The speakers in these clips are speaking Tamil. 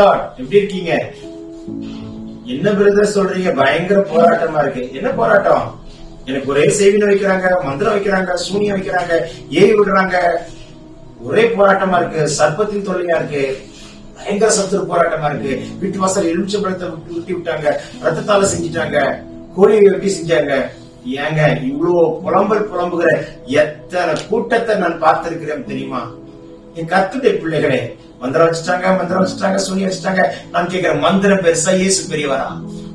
லார்ட் எப்படி இருக்கீங்க? என்ன பிரதர் சொல்றீங்க? பயங்கர போராட்டமா இருக்கு. என்ன போராட்டம்? எனக்கு ஒரே செய்வினை வைக்கிறாங்க மந்திரம் வைக்கிறாங்க சூனியம் வைக்கிறாங்க ஏறி விடுறாங்க. ஒரே போராட்டமா இருக்கு. சர்ப்பத்தின் தொல்லையா இருக்கு. பயங்கர சத்துரு போராட்டமா இருக்கு. வீட்டு வாசல் எலுமிச்சம்பழத்தை விட்டு விட்டு விட்டாங்க. ரத்தத்தால செஞ்சுட்டாங்க. கோழியை வெட்டி செஞ்சாங்க. ஏங்க இவ்வளவு புலம்பல் புலம்புகிற எத்தனை கூட்டத்தை நான் பார்த்திருக்கிறேன் தெரியுமா? என் கத்துடைய பிள்ளைகளே. மந்திரம் வச்சுட்டாங்க மந்திரம் வச்சுட்டாங்க சூனியம் வச்சுட்டாங்க. நான் கேட்கிறேன் மந்திரம் பெருசா இயேசு பெரியவரா?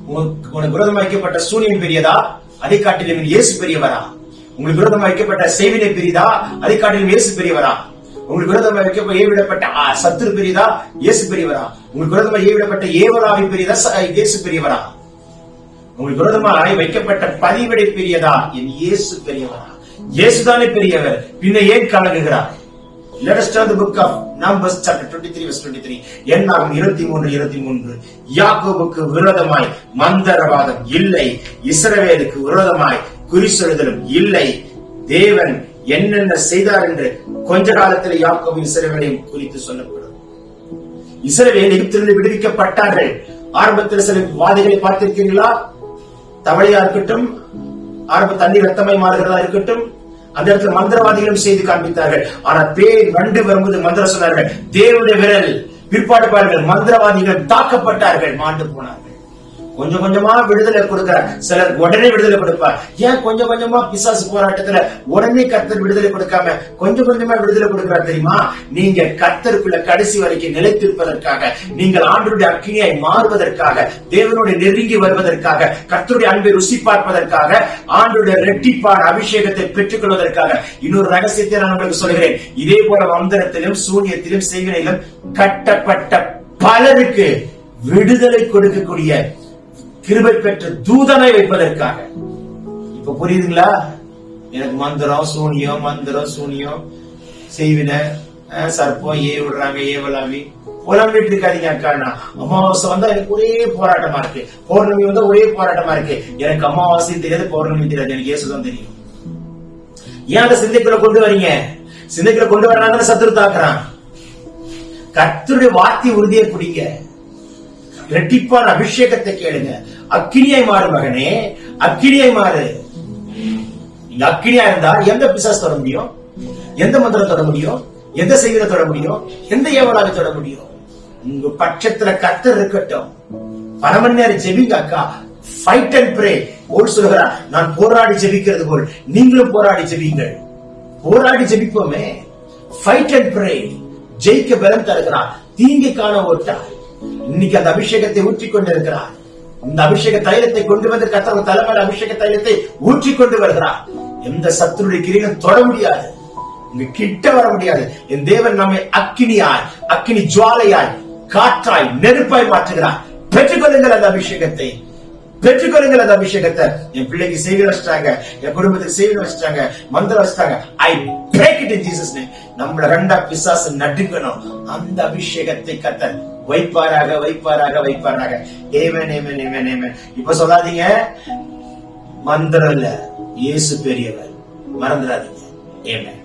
உனக்கு உனக்கு விரதம் வைக்கப்பட்ட சூனியம் பெரியதா? அதை காட்டிலும் இயேசு பெரியவரா? உங்களுக்கு விரதம் வைக்கப்பட்ட செய்வினை பெரியதா அதை காட்டிலும் இயேசு பெரியவரா? உங்களுக்கு விரோதமா வைக்க ஏவிடப்பட்ட சத்துரு பெரியதா இயேசு பெரியவரா? உங்களுக்கு விரோதமா ஏவிடப்பட்ட ஏவராவி பெரியதா இயேசு பெரியவரா? உங்களுக்கு விரோதமாய் வைக்கப்பட்ட பதிவிடை பெரியதா? என் இயேசு பெரியவரா. இயேசுதானே பெரியவர். பின்ன ஏன் கலங்குகிறார்? Let us turn the book of Numbers chapter 23 verse 23 எண்ணாகும் இருபத்தி மூன்று இருபத்தி மூன்று. யாக்கோபுக்கு விரோதமாய் மந்தரவாதம் இல்லை. இஸ்ரவேலுக்கு விரோதமாய் குறி சொல்லுதலும் இல்லை. தேவன் என்னென்ன செய்தார் என்று கொஞ்ச காலத்தில் யாக்கோபு இஸ்ரவேலையும் குறித்து சொல்லப்படும். இஸ்ரவேல் எகிப்திலிருந்து விடுவிக்கப்பட்டார்கள். ஆரம்பத்தில் சில வாதிகளை பார்த்திருக்கீங்களா தவளையா இருக்கட்டும் ஆரம்ப தண்ணீர் ரத்தமாய் மாறுகிறதா இருக்கட்டும் அந்த இடத்துல மந்திரவாதிகளும் செய்து காண்பித்தார்கள். ஆனா பேய் நண்டு வரும்போது மந்திரம் சொன்னார்கள் தேவனுடைய விரல். பிற்பாடு பாருங்கள் மந்திரவாதிகள் தாக்கப்பட்டார்கள். மாண்டு போனார்கள். கொஞ்சம் கொஞ்சமா விடுதலை கொடுக்கிறார் சிலர் உடனே விடுதலை கொடுப்பார். ஏன் கொஞ்சம் கொஞ்சமா பிசாசு போராட்டத்துல உடனே கர்த்தர் விடுதலை கொடுக்காம கொஞ்சம் கொஞ்சமா விடுதலை கொடுக்கிறார் தெரியுமா? நீங்க கத்தருக்குள்ள கடைசி வரைக்கும் நிலைத்திருப்பதற்காக நீங்கள் ஆண்டருடைய அக்கினியாய் மாறுவதற்காக தேவனுடைய நெருங்கி வருவதற்காக கத்தருடைய அன்பை ருசி பார்ப்பதற்காக ஆண்டுடைய ரெட்டிப்பான அபிஷேகத்தை பெற்றுக் கொள்வதற்காக இன்னொரு ரகசியத்தை நான் உங்களுக்கு சொல்கிறேன். இதே போல வந்தனத்திலும் சூன்யத்திலும் செய்வினையிலும் கட்டப்பட்ட பலருக்கு விடுதலை கொடுக்கக்கூடிய கிருபை பெற்ற தூதனை வைப்பதற்காக. இப்ப புரியுதுங்களா? எனக்கு மந்திரம் சூனியம் மந்திரம் சூனியம். செய்வின அஹ், சர்ப்பம் ஏ விடுறாங்க ஏவலாவி புலம்பிட்டு இருக்காதீங்க அக்காண்ணா அமாவாசை வந்தா எனக்கு ஒரே போராட்டமா இருக்கு. பௌர்ணமி வந்தா ஒரே போராட்டமா இருக்கு. எனக்கு அமாவாசையும் தெரியாது பௌர்ணமி தெரியாது. எனக்கு ஏசுதான் தெரியும். ஏன் அதை சிந்தைக்குள்ள கொண்டு வரீங்க? சிந்தைக்குள்ள கொண்டு வராங்கன்னு சத்துரு தாக்குறான். கர்த்தருடைய வார்த்தை உறுதியை குடிங்க இரட்டிப்பான அபிஷேகத்தை கேளுங்க. அக்கினியாய் மாறு மகனே அக்கினியாய் மாறு. நீங்க அக்கினியா இருந்தா எந்த பிசாஸ் தொட முடியும்? எந்த மந்திரம் தொட முடியும்? எந்த செய்தியை தொட முடியும்? எந்த ஏவலாவை தொட முடியும்? உங்க பட்சத்துல கத்தர் இருக்கட்டும். பல மணி நேரம் ஜெபிங்க அக்கா ஃபைட் அண்ட் பிரே போல் சொல்கிறார் நான் போராடி ஜெபிக்கிறது போல் நீங்களும் போராடி ஜெபிங்கள் போராடி ஜெபிப்போமே. ஃபைட் அண்ட் பிரே ஜெயிக்க பலம் தருகிறார் தீங்கு காண ஓட்டார் இன்னைக்கு அந்த அபிஷேகத்தை ஊற்றி கொண்டிருக்கிறார் இந்த அபிஷேக தைலத்தை கொண்டு வந்து கத்தர் தலைமையில் அபிஷேக தைலத்தை ஊற்றி கொண்டு வருகிறார். எந்த சத்துருடைய கிரீடம் தொட முடியாது. இங்க கிட்ட வர முடியாது. என் தேவன் நம்மை அக்கினியாய் அக்கினி ஜுவாலையாய் காற்றாய் நெருப்பாய் மாற்றுகிறார். பெற்றுக்கொள்ளுங்கள் அந்த அபிஷேகத்தை. பெற்றுக்கொள்ளுங்கள் அந்த அபிஷேகத்தை. என் பிள்ளைக்கு செய்தி வச்சிட்டாங்க என் குடும்பத்துக்கு செய்தி வச்சிட்டாங்க மந்திரம் வச்சிட்டாங்க. ஐ பிரேக் ஜீசஸ் நம்மள ரெண்டா பிசாசு நடுக்கணும் அந்த அபிஷேகத்தை கத்தர் வைப்பாராக வைப்பாராக வைப்பாராக. ஏமன் ஏமன் ஏமன் ஏமன் இப்ப சொல்லாதீங்க. மந்திரம் இல்ல இயேசு பெரியவர். மறந்துடாதீங்க. ஏமன்